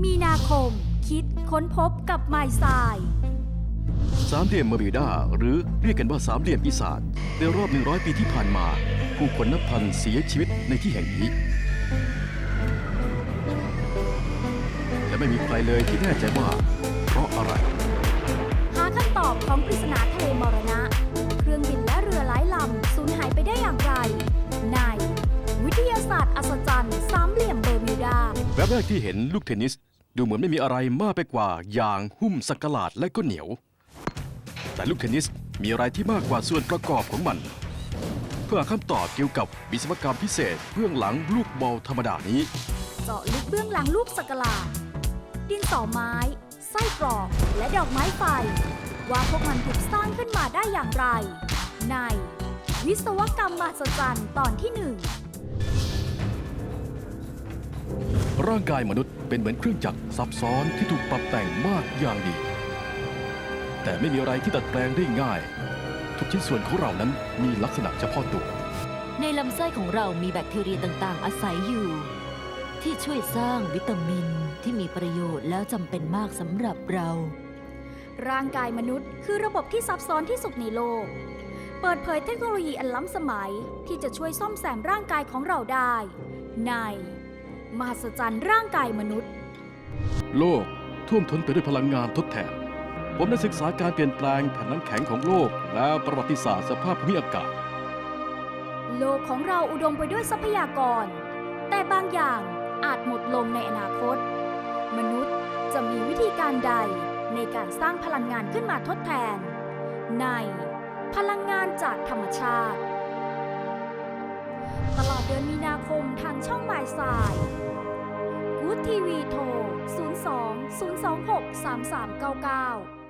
มีนาคม คิดค้นพบกับไมล์ไซน์สามเหลี่ยมเมอร์บิวดา หรือเรียกกันว่าสามเหลี่ยมปีศาจในรอบ 100 ปีที่ผ่านมา ผู้คนนับพันเสียชีวิตในที่แห่งนี้ และไม่มีใครเลยที่แน่ใจว่า เพราะอะไร หาคำตอบของปริศ บแรกที่เห็นลูกเทนนิส ดูเหมือนไม่มีอะไรมากไปกว่ายางหุ้มสักกะหลาดและก็เหนียว แต่ลูกเทนนิสมีอะไรที่มากกว่าส่วนประกอบของมัน เพื่อหาคำตอบเกี่ยวกับวิศวกรรมพิเศษเบื้องหลังลูกบอลธรรมดานี้ เจาะลึกเบื้องหลังลูกสกกะลาดดินสอไม้ ไส้กรอกและดอกไม้ไฟ ว่าพวกมันถูกสร้างขึ้นมาได้อย่างไร ใน วิศวกรรมมหัศจรรย์ตอนที่หนึ่ง ร่างกายมนุษย์เป็นเหมือนเครื่องจักรซับซ้อนที่ถูกปรับแต่งมากอย่างดี แต่ไม่มีอะไรที่ดัดแปลงได้ง่าย ทุกชิ้นส่วนของเรานั้นมีลักษณะเฉพาะตัว ในลำไส้ของเรามีแบคทีเรียต่างๆ อาศัยอยู่ ที่ช่วยสร้างวิตามินที่มีประโยชน์แล้วจำเป็นมากสำหรับเรา ร่างกายมนุษย์คือระบบที่ซับซ้อนที่สุดในโลก เปิดเผยเทคโนโลยีอันล้ำสมัยที่จะช่วยซ่อมแซมร่างกายของเราได้ ใน มหัศจรรย์ร่างกายมนุษย์ โลกท่วมท้นไปด้วยพลังงานทดแทน ผมได้ศึกษาการเปลี่ยนแปลงแผ่นน้ำแข็งของโลก และประวัติศาสตร์สภาพภูมิอากาศ โลกของเราอุดมไปด้วยทรัพยากร แต่บางอย่างอาจหมดลงในอนาคต มนุษย์จะมีวิธีการใดในการสร้างพลังงานขึ้นมาทดแทน ในพลังงานจากธรรมชาติ ตลอดเดือนมีนาคม 263399